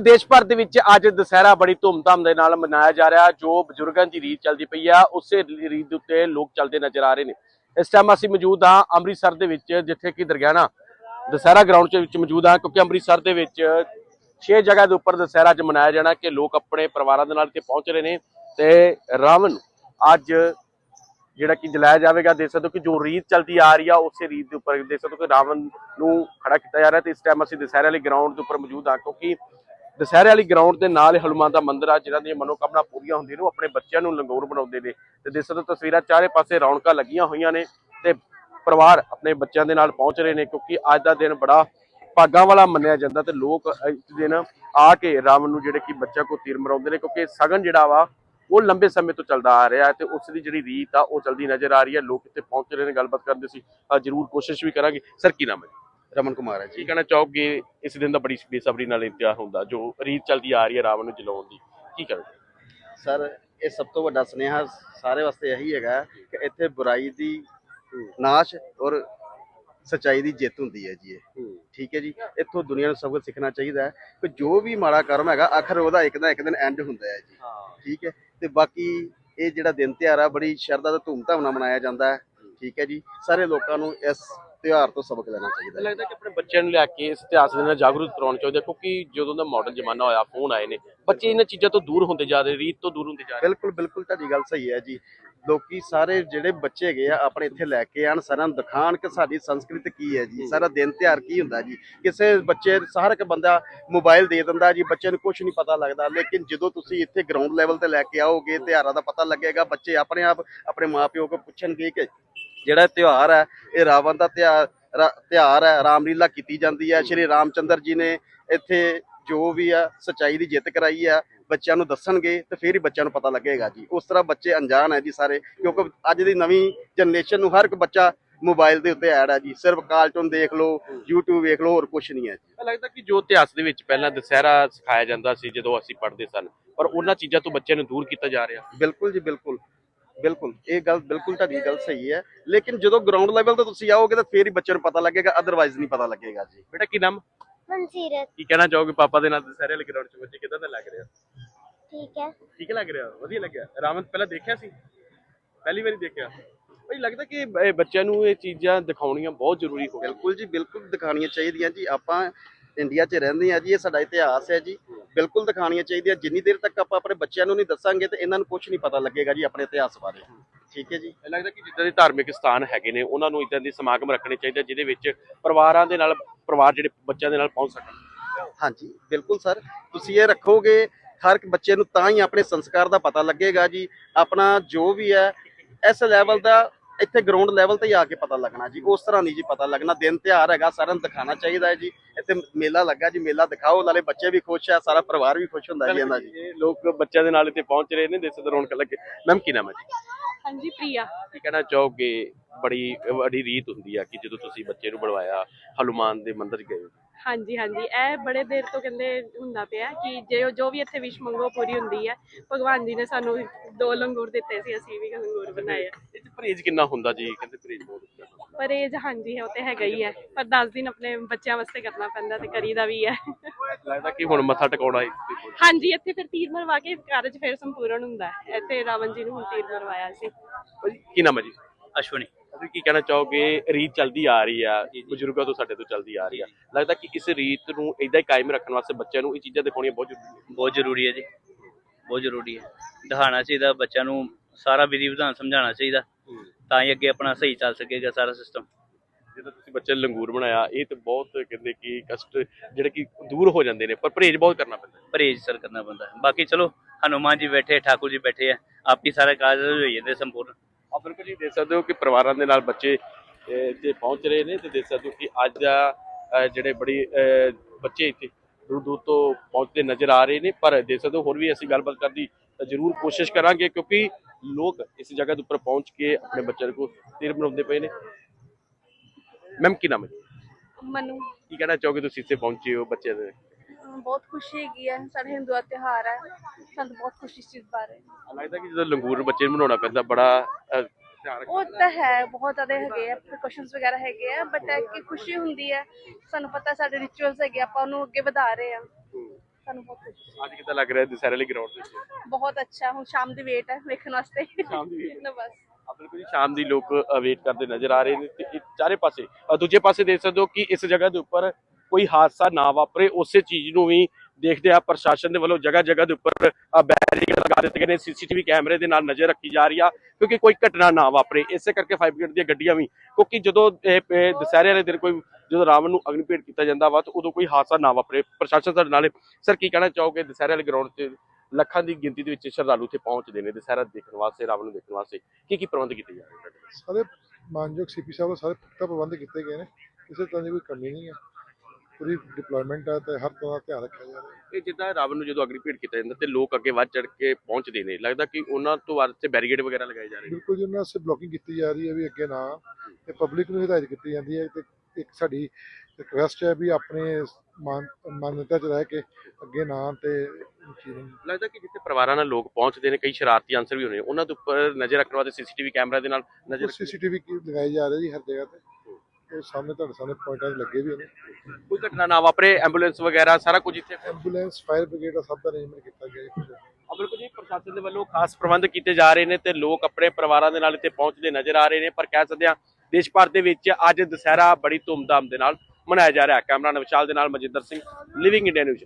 ਦੇਸ਼ ਭਰ ਦੇ ਵਿੱਚ ਅੱਜ ਦੁਸਹਿਰਾ ਬੜੀ ਧੂਮਧਾਮ ਦੇ ਨਾਲ ਮਨਾਇਆ ਜਾ ਰਿਹਾ। ਜੋ ਬਜ਼ੁਰਗਾਂ ਦੀ ਰੀਤ ਚੱਲਦੀ ਪਈ ਆ, ਉਸੇ ਰੀਤ ਦੇ ਉੱਤੇ ਲੋਕ ਚੱਲਦੇ ਨਜ਼ਰ ਆ ਰਹੇ ਨੇ। ਇਸ ਟਾਈਮ ਅਸੀਂ ਮੌਜੂਦ ਹਾਂ ਅੰਮ੍ਰਿਤਸਰ ਦੇ ਵਿੱਚ, ਜਿੱਥੇ ਕਿ ਦਰਗਿਆਣਾ ਦੁਸਹਿਰਾ ਗਰਾਊਂਡ ਦੇ ਵਿੱਚ ਮੌਜੂਦ ਹਾਂ, ਕਿਉਂਕਿ ਅੰਮ੍ਰਿਤਸਰ ਦੇ ਵਿੱਚ ਛੇ ਜਗ੍ਹਾ ਦੇ ਉੱਪਰ ਦੁਸਹਿਰਾ ਅੱਜ ਮਨਾਇਆ ਜਾਣਾ ਕਿ ਲੋਕ ਆਪਣੇ ਪਰਿਵਾਰਾਂ ਦੇ ਨਾਲ ਇੱਥੇ ਪਹੁੰਚ ਰਹੇ ਨੇ ਤੇ ਰਾਵਣ ਅੱਜ ਜਿਹੜਾ ਕਿ ਜਲਾਇਆ ਜਾਵੇਗਾ। ਦੇਖ ਸਕਦੇ ਹੋ ਕਿ ਜੋ ਰੀਤ ਚਲਦੀ ਆ ਰਹੀ ਆ, ਉਸੇ ਰੀਤ ਦੇ ਉੱਪਰ ਦੇਖ ਸਕਦੇ ਹੋ ਕਿ ਰਾਵਣ ਨੂੰ ਖੜਾ ਕੀਤਾ ਜਾ ਰਿਹਾ ਤੇ ਇਸ ਟਾਈਮ ਅਸੀਂ ਦੁਸਹਿਰੇ ਵਾਲੀ ਗਰਾਊਂਡ ਦੇ ਉੱਪਰ ਮੌਜੂਦ ਹਾਂ, ਕਿਉਂਕਿ ਦੁਸਹਿਰੇ ਵਾਲੀ ਗਰਾਊਂਡ ਦੇ ਨਾਲ ਹੀ ਹਨੂਮਾਨ ਦਾ ਮੰਦਿਰ ਆ ਜਿਨ੍ਹਾਂ ਦੀਆਂ ਮਨੋਕਾਮਨਾ ਪੂਰੀਆਂ ਹੁੰਦੀਆਂ ਨੇ ਉਹ ਆਪਣੇ ਬੱਚਿਆਂ ਨੂੰ ਲੰਗੋਰ ਬਣਾਉਂਦੇ ਨੇ। ਤੇ ਦੇਖ ਸਕਦੇ ਤਸਵੀਰਾਂ ਚਾਰੇ ਪਾਸੇ ਰੌਣਕਾਂ ਲੱਗੀਆਂ ਹੋਈਆਂ ਨੇ ਤੇ ਪਰਿਵਾਰ ਆਪਣੇ ਬੱਚਿਆਂ ਦੇ ਨਾਲ ਪਹੁੰਚ ਰਹੇ ਨੇ ਕਿਉਂਕਿ ਅੱਜ ਦਾ ਦਿਨ ਬੜਾ ਭਾਗਾਂ ਵਾਲਾ ਮੰਨਿਆ ਜਾਂਦਾ ਤੇ ਲੋਕ ਇਸ ਦਿਨ ਆ ਕੇ ਰਾਵਣ ਨੂੰ ਜਿਹੜੇ ਕਿ ਬੱਚਾ ਕੋ ਤੀਰ ਮਰਾਉਂਦੇ ਨੇ ਕਿਉਂਕਿ ਸਗਨ ਜਿਹੜਾ ਵਾ ਉਹ ਲੰਬੇ ਸਮੇਂ ਤੋਂ ਚੱਲਦਾ ਆ ਰਿਹਾ ਤੇ ਉਸ ਦੀ ਜਿਹੜੀ ਰੀਤ ਆ ਉਹ ਚੱਲਦੀ ਨਜ਼ਰ ਆ ਰਹੀ ਹੈ। ਲੋਕ ਇੱਥੇ ਪਹੁੰਚ ਰਹੇ ਨੇ ਗੱਲਬਾਤ ਕਰਦੇ ਸੀ। ਅ, ਜ਼ਰੂਰ ਕੋਸ਼ਿਸ਼ ਵੀ ਕਰਾਂਗੇ। ਸਰ ਕੀ ਨਾਮ ਹੈ ਰਮਨ ਕੁਮਾਰ ਹੈ ਜੀ। ਕੀ ਕਹਿਣਾ ਚਾਹੋਗੇ? ਇਸ ਦਿਨ ਦਾ ਬੜੀ ਬੇਸਬਰੀ ਨਾਲ ਇੰਤਜ਼ਾਰ ਹੁੰਦਾ ਜੋ ਰੀਤ ਚੱਲਦੀ ਆ ਰਹੀ ਹੈ ਰਾਵਣ ਨੂੰ ਜਲਾਉਣ ਦੀ। ਕੀ ਕਰੋਗੇ ਸਰ ਇਹ ਸਭ ਤੋਂ ਵੱਡਾ ਸੁਨੇਹਾ ਸਾਰੇ ਵਾਸਤੇ ਇਹੀ ਹੈਗਾ ਕਿ ਇੱਥੇ ਬੁਰਾਈ ਦੀ ਨਾਸ਼ ਔਰ ਸਚਾਈ ਦੀ ਜਿੱਤ ਹੁੰਦੀ ਹੈ ਜੀ ਇਹ। ਠੀਕ ਹੈ ਜੀ? ਇੱਥੋਂ ਦੁਨੀਆ ਨੂੰ ਸਭ ਕੁਝ ਸਿੱਖਣਾ ਚਾਹੀਦਾ ਹੈ ਕਿ ਜੋ ਵੀ ਮਾੜਾ ਕਰਮ ਹੈਗਾ ਆਖਰ ਉਹਦਾ ਇੱਕ ਨਾ ਇੱਕ ਦਿਨ ਐਂਡ ਹੁੰਦਾ ਹੈ ਜੀ। ਠੀਕ ਹੈ? ਤੇ ਬਾਕੀ ਇਹ ਜਿਹੜਾ ਦਿਨ ਤਿਉਹਾਰ ਆ ਬੜੀ ਸ਼ਰਧਾ ਤੇ ਧੂਮਧਾਮ ਨਾਲ ਮਨਾਇਆ ਜਾਂਦਾ ਹੈ। ਠੀਕ ਹੈ ਜੀ? ਸਾਰੇ ਲੋਕਾਂ ਨੂੰ ਇਸ ਤਿਉਹਾਰ ਤੋਂ ਸਬਕ ਲੈਣਾ ਚਾਹੀਦਾ ਹੈ। ਲੱਗਦਾ ਕਿ ਆਪਣੇ ਬੱਚਿਆਂ ਨੂੰ ਲਿਆ ਕੇ ਇਸ ਇਤਿਹਾਸ ਦੇ ਨਾਲ ਜਾਗਰੂਕ ਕਰਾਉਣਾ ਚਾਹੀਦਾ ਕਿਉਂਕਿ ਜਦੋਂ ਦਾ ਮਾਡਰਨ ਜ਼ਮਾਨਾ ਹੋਇਆ ਫੋਨ ਆਏ ਨੇ ਬੱਚੇ ਇਹਨਾਂ ਚੀਜ਼ਾਂ ਤੋਂ ਦੂਰ ਹੁੰਦੇ ਜਾ ਰਹੇ ਰੀਤ ਤੋਂ ਦੂਰ ਹੁੰਦੇ ਜਾ ਰਹੇ। ਬਿਲਕੁਲ ਬਿਲਕੁਲ ਤੁਹਾਡੀ ਗੱਲ ਸਹੀ ਹੈ ਜੀ। ਲੋਕੀ ਸਾਰੇ ਜਿਹੜੇ ਬੱਚੇ ਹੈਗੇ ਆ ਆਪਣੇ ਇੱਥੇ ਲੈ ਕੇ ਆਣ ਸਾਰਿਆਂ ਨੂੰ ਦਿਖਾਣ ਕਿ ਸਾਡੀ ਸੰਸਕ੍ਰਿਤ ਕੀ ਹੈ ਜੀ ਸਾਰਾ ਦਿਨ ਤਿਉਹਾਰ ਕੀ ਹੁੰਦਾ ਜੀ। ਕਿਸੇ ਬੱਚੇ ਹਰ ਇੱਕ ਬੰਦਾ ਮੋਬਾਈਲ ਦੇ ਦਿੰਦਾ ਜੀ ਬੱਚੇ ਨੂੰ ਕੁਝ ਨਹੀਂ ਪਤਾ ਲੱਗਦਾ ਲੇਕਿਨ ਜਦੋਂ ਤੁਸੀਂ ਇੱਥੇ ਗਰਾਊਂਡ ਲੈਵਲ ਤੇ ਲੈ ਕੇ ਆਓਗੇ ਤਿਉਹਾਰਾਂ ਦਾ ਪਤਾ ਲੱਗੇਗਾ ਬੱਚੇ ਆਪਣੇ ਆਪ ਆਪਣੇ ਮਾਪਿਓ ਕੋ ਪੁੱਛਣਗੇ ਕਿ ਜਿਹੜਾ ਤਿਉਹਾਰ ਹੈ ਇਹ ਰਾਵਣ ਦਾ ਤਿਉਹਾਰ ਤਿਉਹਾਰ ਹੈ ਰਾਮਲੀਲਾ ਕੀਤੀ ਜਾਂਦੀ ਹੈ ਸ਼੍ਰੀ ਰਾਮਚੰਦਰ ਜੀ ਨੇ ਇੱਥੇ ਜੋ ਵੀ ਆ ਸਚਾਈ ਦੀ ਜਿੱਤ ਕਰਾਈ ਆ ਬੱਚਿਆਂ ਨੂੰ ਦੱਸਣਗੇ ਤੇ ਫਿਰ ਹੀ ਬੱਚਿਆਂ ਨੂੰ ਪਤਾ ਲੱਗੇਗਾ ਜੀ। ਉਸ ਤਰ੍ਹਾਂ ਬੱਚੇ ਅਣਜਾਣ ਹੈ ਜੀ ਸਾਰੇ ਕਿਉਂਕਿ ਅੱਜ ਦੀ ਨਵੀਂ ਜਨਰੇਸ਼ਨ ਨੂੰ ਹਰ ਇੱਕ ਬੱਚਾ ਮੋਬਾਈਲ ਦੇ ਉੱਤੇ ਐਡ ਹੈ ਜੀ। ਸਿਰਫ ਕਾਰਟੂਨ ਦੇਖ ਲਓ YouTube ਵੇਖ ਲਓ ਹੋਰ ਕੁਝ ਨਹੀਂ ਹੈ ਜੀ। ਲੱਗਦਾ ਕਿ ਜੋ ਇਤਿਹਾਸ ਦੇ ਵਿੱਚ ਪਹਿਲਾਂ ਦੁਸਹਿਰਾ ਸਿਖਾਇਆ ਜਾਂਦਾ ਸੀ ਜਦੋਂ ਅਸੀਂ ਪੜ੍ਹਦੇ ਸਨ ਪਰ ਉਹਨਾਂ ਚੀਜ਼ਾਂ ਤੋਂ ਬੱਚਿਆਂ ਨੂੰ ਦੂਰ ਕੀਤਾ ਜਾ ਰਿਹਾ। ਬਿਲਕੁਲ ਜੀ ਬਿਲਕੁਲ। ਬਿਲਕੁਲ ਇਹ ਗੱਲ ਬਿਲਕੁਲ ਤੁਹਾਡੀ ਗੱਲ ਸਹੀ ਹੈ। ਲੇਕਿਨ ਜਦੋਂ ਗਰਾਊਂਡ ਲੈਵਲ ਤੇ ਤੁਸੀਂ ਆਓਗੇ ਤਾਂ ਫਿਰ ਹੀ ਬੱਚੇ ਨੂੰ ਪਤਾ ਲੱਗੇਗਾ ਅਦਰਵਾਈਜ਼ ਨਹੀਂ ਪਤਾ ਲੱਗੇਗਾ ਜੀ। ਬੇਟਾ ਕੀ ਨਾਮ? ਮਨਸੀਰਤ ਕੀ ਕਹਿਣਾ ਚਾਹੋਗੇ ਪਾਪਾ ਦੇ ਨਾਲ ਦੁਸਹਿਰੇ ਵਾਲੀ ਗਰਾਊਂਡ 'ਚ ਬੱਚੇ? ਕਿਦਾਂ ਦਾ ਲੱਗ ਰਿਹਾ? ਠੀਕ ਹੈ। ਠੀਕ ਲੱਗ ਰਿਹਾ? ਵਧੀਆ ਲੱਗਿਆ? ਰਾਵਣ ਪਹਿਲਾਂ ਦੇਖਿਆ ਸੀ? ਪਹਿਲੀ ਵਾਰੀ ਦੇਖਿਆ? ਬਈ ਲੱਗਦਾ ਕਿ ਇਹ ਬੱਚਿਆਂ ਨੂੰ ਇਹ ਚੀਜ਼ਾਂ ਦਿਖਾਉਣੀਆਂ ਬਹੁਤ ਜ਼ਰੂਰੀ ਹੋ ਗਿਆ ਬਿਲਕੁਲ ਜੀ ਬਿਲਕੁਲ ਦਿਖਾਣੀਆਂ ਚਾਹੀਦੀਆਂ ਜੀ। ਆਪਾਂ ਇੰਡੀਆ 'ਚ ਰਹਿੰਦੇ ਆ ਜੀ ਇਹ ਸਾਡਾ ਇਤਿਹਾਸ ਹੈ ਜੀ। ਬਿਲਕੁਲ ਦਿਖਾਣੀਆਂ ਚਾਹੀਦੀਆਂ। ਜਿੰਨੀ ਦੇਰ ਤੱਕ ਆਪਾਂ ਆਪਣੇ ਬੱਚਿਆਂ ਨੂੰ ਨਹੀਂ ਦੱਸਾਂਗੇ ਤੇ ਇਹਨਾਂ ਨੂੰ ਕੁਝ ਨਹੀਂ ਪਤਾ ਲੱਗੇਗਾ ਜੀ ਆਪਣੇ ਇਤਿਹਾਸ ਬਾਰੇ। ਠੀਕ ਹੈ ਜੀ? ਇਹ ਲੱਗਦਾ ਕਿ ਜਿੱਦਾਂ ਦੇ ਧਾਰਮਿਕ ਸਥਾਨ ਹੈਗੇ ਨੇ ਉਹਨਾਂ ਨੂੰ ਇਦਾਂ ਦੇ ਸਮਾਗਮ ਰੱਖਣੇ ਚਾਹੀਦੇ ਜਿਹਦੇ ਵਿੱਚ ਪਰਿਵਾਰਾਂ ਦੇ ਨਾਲ ਪਰਿਵਾਰ ਜਿਹੜੇ ਬੱਚਿਆਂ ਦੇ ਨਾਲ ਪਹੁੰਚ ਸਕਣ। ਹਾਂਜੀ ਬਿਲਕੁਲ ਸਰ। ਤੁਸੀਂ ਇਹ ਰੱਖੋਗੇ ਹਰ ਇੱਕ ਬੱਚੇ ਨੂੰ ਤਾਂ ਹੀ ਆਪਣੇ ਸੰਸਕਾਰ ਦਾ ਪਤਾ ਲੱਗੇਗਾ ਜੀ। ਆਪਣਾ ਜੋ ਵੀ ਹੈ ਇਸ ਲੈਵਲ ਦਾ ਇੱਥੇ ਗਰਾਊਂਡ ਲੈਵਲ ਤੇ ਆ ਕੇ ਪਤਾ ਲੱਗਣਾ ਜੀ ਉਸ ਤਰ੍ਹਾਂ ਨਹੀਂ ਜੀ ਪਤਾ ਲੱਗਣਾ। ਦਿਨ ਤਿਉਹਾਰ ਹੈਗਾ ਸਾਰਿਆਂ ਨੂੰ ਦਿਖਾਣਾ ਚਾਹੀਦਾ ਹੈ ਜੀ। ਇੱਥੇ ਮੇਲਾ ਲੱਗਾ ਜੀ ਮੇਲਾ ਦਿਖਾਓ ਨਾਲੇ ਬੱਚੇ ਵੀ ਖੁਸ਼ ਹੈ ਸਾਰਾ ਪਰਿਵਾਰ ਵੀ ਖੁਸ਼ ਹੁੰਦਾ ਜੀ ਇਹਨਾਂ ਜੀ ਇਹ ਲੋਕ ਬੱਚਿਆਂ ਦੇ ਨਾਲ ਇੱਥੇ ਪਹੁੰਚ ਰਹੇ ਨੇ ਦੇਸ ਦੇ ਰੌਣਕ ਲੱਗੇ। ਮੈਮ ਕੀ ਨਾਮ ਹੈ ਜੀ? ਹਾਂਜੀ ਪ੍ਰਿਆ। ਕੀ ਕਹਿਣਾ ਚਾਹੋਗੇ ਬੜੀ ਬੜੀ ਰੀਤ ਹੁੰਦੀ ਆ ਕਿ ਜਦੋਂ ਤੁਸੀਂ ਬੱਚੇ ਨੂੰ ਬਣਵਾਇਆ ਹਨੂਮਾਨ ਦੇ ਮੰਦਿਰ ਗਏ। ਹਾਂਜੀ ਹਾਂਜੀ। ਇਹ ਬੜੇ ਦੇਰ ਤੋਂ ਕਹਿੰਦੇ ਹੁੰਦਾ ਪਿਆ ਕਿ ਜੇ ਜੋ ਵੀ ਇੱਥੇ ਵਿਸ਼ ਮੰਗੋ ਪੂਰੀ ਹੁੰਦੀ ਹੈ। ਭਗਵਾਨ ਜੀ ਨੇ ਸਾਨੂੰ ਦੋ ਲੰਗੂਰ ਦਿੱਤੇ ਸੀ ਅਸੀਂ ਵੀ ਲੰਗੂਰ ਬਣਾਏ। ਆ ਇਹ 'ਚ ਪਰਹੇਜ਼ ਕਿੰਨਾ ਹੁੰਦਾ ਜੀ? ਕਹਿੰਦੇ ਪਰਹੇਜ਼ ਬਹੁਤ ਹੁੰਦਾ। ਪਰ ਇਹ ਹਾਂਜੀ ਹੈ ਉਹ ਤੇ ਹੈਗਾ ਹੀ ਹੈ। ਪਰ 10 ਦਿਨ ਆਪਣੇ ਬੱਚਿਆਂ ਵਾਸਤੇ ਕਰਨਾ ਪੈਂਦਾ ਤੇ ਕਰੀਦਾ ਵੀ ਹੈ। ਲੱਗਦਾ ਕਿ ਹੁਣ ਮੱਥਾ ਟਿਕਾਉਣਾ ਇੱਥੇ। ਹਾਂਜੀ ਇੱਥੇ ਫਿਰ ਤੀਰ ਮਰਵਾ ਕੇ ਕਾਰਜ ਫਿਰ ਸੰਪੂਰਨ ਹੁੰਦਾ ਹੈ। ਇੱਥੇ ਰਾਵਣ ਜੀ ਨੂੰ ਹੁਣ ਤੀਰ ਮਰਵਾਇਆ ਸੀ। ਭਾਜੀ ਕੀ ਨਾਮ ਹੈ ਜੀ? ਅਸ਼ਵਨੀ। ਤੁਸੀਂ ਕੀ ਕਹਿਣਾ ਚਾਹੋਗੇ? ਰੀਤ ਚੱਲਦੀ ਆ ਰਹੀ ਆ ਬਜ਼ੁਰਗਾਂ ਤੋਂ ਸਾਡੇ ਤੋਂ ਚੱਲਦੀ ਆ ਰਹੀ ਆ। ਲੱਗਦਾ ਕਿ ਇਸ ਰੀਤ ਨੂੰ ਇਦਾਂ ਹੀ ਕਾਇਮ ਰੱਖਣ ਵਾਸਤੇ ਬੱਚਿਆਂ ਨੂੰ ਇਹ ਚੀਜ਼ਾਂ ਦਿਖਾਉਣੀਆਂ ਬਹੁਤ ਜ਼ਰੂਰੀ ਨੇ ਬਹੁਤ ਜ਼ਰੂਰੀ ਹੈ ਜੀ। ਬਹੁਤ ਜ਼ਰੂਰੀ ਹੈ ਦਿਖਾਉਣਾ ਚਾਹੀਦਾ ਬੱਚਿਆਂ ਨੂੰ ਸਾਰਾ ਵਿਧੀ ਵਿਧਾਨ ਸਮਝਾਉਣਾ ਚਾਹੀਦਾ। ਤਾਂ ਹੀ ਅੱਗੇ ਆਪਣਾ ਸਹੀ ਚੱਲ ਸਕੇਗਾ ਸਾਰਾ ਸਿਸਟਮ ਜਦੋਂ ਤੁਸੀਂ ਬੱਚੇ ਲੰਗੂਰ ਬਣਾਇਆ ਇਹ ਤੇ ਬਹੁਤ ਕਹਿੰਦੇ ਕਿ ਕਸ਼ਟ ਜਿਹੜੇ ਕਿ ਦੂਰ ਹੋ ਜਾਂਦੇ ਨੇ ਪਰ ਪਰਹੇਜ਼ ਬਹੁਤ ਕਰਨਾ ਪੈਂਦਾ। ਪਰਹੇਜ਼ ਸਰ ਕਰਨਾ ਪੈਂਦਾ। ਬਾਕੀ ਚਲੋ ਹਨੂਮਾਨ ਜੀ ਬੈਠੇ ਠਾਕੁਰ ਜੀ ਬੈਠੇ ਆ। ਆਪ ਹੀ ਸਾਰਾ ਕਾਜ ਹੋ ਜਾਂਦੇ ਸੰਪੂਰਨ। ਆ ਬਿਲਕੁਲ ਜੀ ਦੇਖ ਸਕਦੇ ਹੋ ਕਿ ਪਰਿਵਾਰਾਂ ਦੇ ਨਾਲ ਬੱਚੇ ਇੱਥੇ ਪਹੁੰਚ ਰਹੇ ਨੇ ਤੇ ਦੇਖ ਸਕਦੇ ਹੋ ਕਿ ਅੱਜ ਅਹ, ਜਿਹੜੇ ਬੜੀ ਬੱਚੇ ਇੱਥੇ ਦੂਰ ਦੂਰ ਤੋਂ ਪਹੁੰਚਦੇ ਨਜ਼ਰ ਆ ਰਹੇ ਨੇ। ਪਰ ਦੇਖ ਸਕਦੇ ਹੋ ਹੋਰ ਵੀ ਅਸੀਂ ਗੱਲਬਾਤ ਕਰਨ ਦੀ ਜ਼ਰੂਰ ਕੋਸ਼ਿਸ਼ ਕਰਾਂਗੇ ਕਿਉਂਕਿ ਲੋਕ ਇਸ ਜਗ੍ਹਾ ਦੇ ਉੱਪਰ ਪਹੁੰਚ ਕੇ ਆਪਣੇ ਬੱਚਿਆਂ ਨੂੰ ਤੀਰ ਬਣਾਉਂਦੇ ਪਏ ਨੇ। ਮੈਮ ਕੀ ਨਾਮ ਹੈ? ਮਨੂੰ। ਕੀ ਕਹਿਣਾ ਚਾਹੋਗੇ ਤੁਸੀਂ ਇੱਥੇ ਪਹੁੰਚੇ ਹੋ ਬੱਚਿਆਂ ਦੇ? ਅਮ ਬਹੁਤ ਖੁਸ਼ੀ ਹੈਗੀ ਹੈ ਸਾਡੇ ਹਿੰਦੂ ਦਾ ਤਿਉਹਾਰ ਹੈ ਸਾਨੂੰ ਬਹੁਤ ਖੁਸ਼ੀ ਇਸ ਚੀਜ਼ ਬਾਰੇ। ਲੱਗਦਾ ਕਿ ਜਦੋਂ ਲੰਗੂਰ ਬੱਚੇ ਨੂੰ ਬਣਾਉਣਾ ਪੈਂਦਾ ਬੜਾ ਅਹ, ਧਿਆਨ ਰੱਖਣਾ ਉਹ ਤਾਂ ਹੈ ਬਹੁਤ ਜ਼ਿਆਦਾ ਹੈਗੇ ਆ ਪ੍ਰੀਕਾਸ਼ਨਸ ਵਗੈਰਾ ਹੈਗੇ ਆ ਬਟ ਕਿ ਖੁਸ਼ੀ ਹੁੰਦੀ ਹੈ ਸਾਨੂੰ ਪਤਾ ਸਾਡੇ ਰਿਚੁਅਲਸ ਹੈਗੇ ਆਪਾਂ ਉਹਨੂੰ ਅੱਗੇ ਵਧਾ ਰਹੇ ਆ। ਸਾਨੂੰ ਬਹੁਤ ਖੁਸ਼ੀ ਅੱਜ ਕਿੱਦਾਂ ਲੱਗ ਰਿਹਾ ਦੁਸਹਿਰੇ ਵਾਲੀ ਗਰਾਊਂਡ ਦੇ ਵਿੱਚ? ਬਹੁਤ ਅੱਛਾ ਹੁਣ ਸ਼ਾਮ ਦੀ ਵੇਟ ਹੈ ਵੇਖਣ ਵਾਸਤੇ। ਸ਼ਾਮ ਦੀ wait ਨਾ ਬਸ। ਆ ਬਿਲਕੁਲ ਜੀ ਸ਼ਾਮ ਦੀ ਲੋਕ ਵੇਟ ਕਰਦੇ ਨਜ਼ਰ ਆ ਰਹੇ ਨੇ ਤੇ ਇਹ ਚਾਰੇ ਪਾਸੇ ਅ, ਦੂਜੇ ਪਾਸੇ ਦੇਖ ਸਕਦੇ ਹੋ ਕਿ ਇਸ ਜਗ੍ਹਾ ਦੇ ਉੱਪਰ ਕੋਈ ਹਾਦਸਾ ਨਾ ਵਾਪਰੇ, ਉਸੇ ਚੀਜ਼ ਨੂੰ ਵੀ ਦੇਖਦੇ ਆ ਪ੍ਰਸ਼ਾਸਨ ਦੇ ਵੱਲੋਂ ਜਗ੍ਹਾ ਜਗ੍ਹਾ ਦੇ ਉੱਪਰ ਬੈਰੀਕੇਡ ਲਗਾ ਦਿੱਤੇ ਗਏ ਨੇ ਸੀਸੀਟੀਵੀ ਕੈਮਰੇ ਦੇ ਨਾਲ ਨਜ਼ਰ ਰੱਖੀ ਜਾ ਰਹੀ ਆ, ਕਿਉਂਕਿ ਕੋਈ ਘਟਨਾ ਨਾ ਵਾਪਰੇ। ਇਸੇ ਕਰਕੇ ਫਾਈਵ ਬ੍ਰਿਗੇਡ ਦੀਆਂ ਗੱਡੀਆਂ ਵੀ, ਕਿਉਂਕਿ ਜਦੋਂ ਦੁਸਹਿਰੇ ਵਾਲੇ ਦਿਨ ਕੋਈ, ਜਦੋਂ ਰਾਵਣ ਨੂੰ ਅਗਨੀ ਭੇਟ ਕੀਤਾ ਜਾਂਦਾ ਵਾ, ਤਾਂ ਉਦੋਂ ਕੋਈ ਹਾਦਸਾ ਨਾ ਵਾਪਰੇ। ਪ੍ਰਸ਼ਾਸਨ ਸਾਡੇ ਨਾਲ ਸਰ ਕੀ ਕਹਿਣਾ ਚਾਹੋਗੇ? ਦੁਸਹਿਰੇ ਵਾਲੇ ਗਰਾਊਂਡ ਤੇ ਲੱਖਾਂ ਦੀ ਗਿਣਤੀ ਦੇ ਵਿੱਚ ਸ਼ਰਧਾਲੂ ਇੱਥੇ ਪਹੁੰਚਦੇ ਨੇ, ਦੁਸਹਿਰਾ ਦੇਖਣ ਵਾਸਤੇ, ਰਾਵਣ ਨੂੰ ਦੇਖਣ ਵਾਸਤੇ। ਕੀ ਕੀ ਪ੍ਰਬੰਧ ਕੀਤੇ ਜਾ ਰਹੇ ਨੇ? ਸਾਰੇ ਮਾਨਯੋਗ ਸੀਪੀ ਸਾਹਿਬ, ਸਾਰੇ ਪੁਖਤਾ ਪ੍ਰਬੰਧ ਕੀਤੇ ਗਏ ਨੇ, ਕਿਸੇ ਤਰ੍ਹਾਂ ਦੀ ਕੋਈ ਕਮੀ ਨਹੀਂ ਹੈ। ਪੂਰੀ ਡਿਪਲੋਇਮੈਂਟ ਹੈ ਤੇ ਹਰ ਤਰ੍ਹਾਂ ਦਾ ਧਿਆਨ ਰੱਖਿਆ ਜਾ ਰਿਹਾ। ਹੈ ਇਹ ਜਿੱਦਾਂ ਰਾਵਣ ਨੂੰ ਜਦੋਂ ਅਗਨੀ ਭੇਟ ਕੀਤਾ ਜਾਂਦਾ ਤੇ ਲੋਕ ਅੱਗੇ ਵੱਧ ਚੜ ਕੇ ਪਹੁੰਚਦੇ ਨੇ ਲੱਗਦਾ ਕਿ ਉਹਨਾਂ ਤੋਂ ਵਾਸਤੇ ਬੈਰੀਕੇਡ ਵਗੈਰਾ ਲਗਾਏ ਜਾ ਰਹੇ ਨੇ। ਬਿਲਕੁਲ ਜੀ ਉਹਨਾਂ ਵਾਸਤੇ ਬਲੋਕਿੰਗ ਕੀਤੀ ਜਾ ਰਹੀ ਹੈ ਵੀ ਅੱਗੇ ਨਾ ਤੇ ਪਬਲਿਕ ਨੂੰ ਹਦਾਇਤ ਕੀਤੀ ਜਾਂਦੀ ਹੈ ਤੇ ਇੱਕ ਸਾਡੀ ਰਿਕੁਐਸਟ ਹੈ ਵੀ ਆਪਣੇ ਮਾਨ ਮਾਨਤਾ ਚ ਰਹਿ ਕੇ ਅੱਗੇ ਨਾ ਤੇ ਲੱਗਦਾ ਕਿ ਜਿੱਥੇ ਪਰਿਵਾਰਾਂ ਨਾਲ ਲੋਕ ਪਹੁੰਚਦੇ ਨੇ ਕਈ ਸ਼ਰਾਰਤੀ ਅੰਸਰ ਵੀ ਹੋਣੇ ਉਹਨਾਂ ਦੇ ਉੱਪਰ ਨਜ਼ਰ ਰੱਖਣ ਵਾਸਤੇ ਸੀਸੀਟੀਵੀ ਕੈਮਰਾ ਦੇ ਨਾਲ ਨਜ਼ਰ ਸੀਸੀਟੀਵੀ ਲਗਾਏ ਜਾ ਰਹੇ ਜੀ ਹਰ ਜਗ੍ਹਾ ਤੇ। ਉਹ ਸਾਹਮਣੇ ਤੁਹਾਡੇ ਸਾਹਮਣੇ ਪੁਆਇੰਟਾਂ ਲੱਗੇ ਵੀ ਨੇ। ਕੋਈ ਘਟਨਾ ਨਾ ਵਾਪਰੇ ਐਂਬੂਲੈਂਸ ਵਗੈਰਾ ਸਾਰਾ ਕੁਝ ਇੱਥੇ? ਐਂਬੂਲੈਂਸ ਫਾਇਰ ਬ੍ਰਿਗੇਡ ਦਾ ਸਭ ਦਾ ਅਰੇਂਜਮੈਂਟ ਕੀਤਾ ਗਿਆ ਆ ਬਿਲਕੁਲ ਜੀ ਪ੍ਰਸ਼ਾਸਨ ਦੇ ਵੱਲੋਂ ਖਾਸ ਪ੍ਰਬੰਧ ਕੀਤੇ ਜਾ ਰਹੇ ਨੇ ਤੇ ਲੋਕ ਆਪਣੇ ਪਰਿਵਾਰਾਂ ਦੇ ਨਾਲ ਇੱਥੇ ਪਹੁੰਚਦੇ ਨਜ਼ਰ ਆ ਰਹੇ ਨੇ ਪਰ ਕਹਿ ਸਕਦੇ ਹਾਂ ਦੇਸ਼ ਭਰ ਦੇ ਵਿੱਚ ਅੱਜ ਦੁਸਹਿਰਾ ਬੜੀ ਧੂਮਧਾਮ ਦੇ ਨਾਲ ਮਨਾਇਆ ਜਾ ਰਿਹਾ ਹੈ। ਕੈਮਰਾ ਨਵਸ਼ਾਲ ਦੇ ਨਾਲ Manjinder Singh Living India News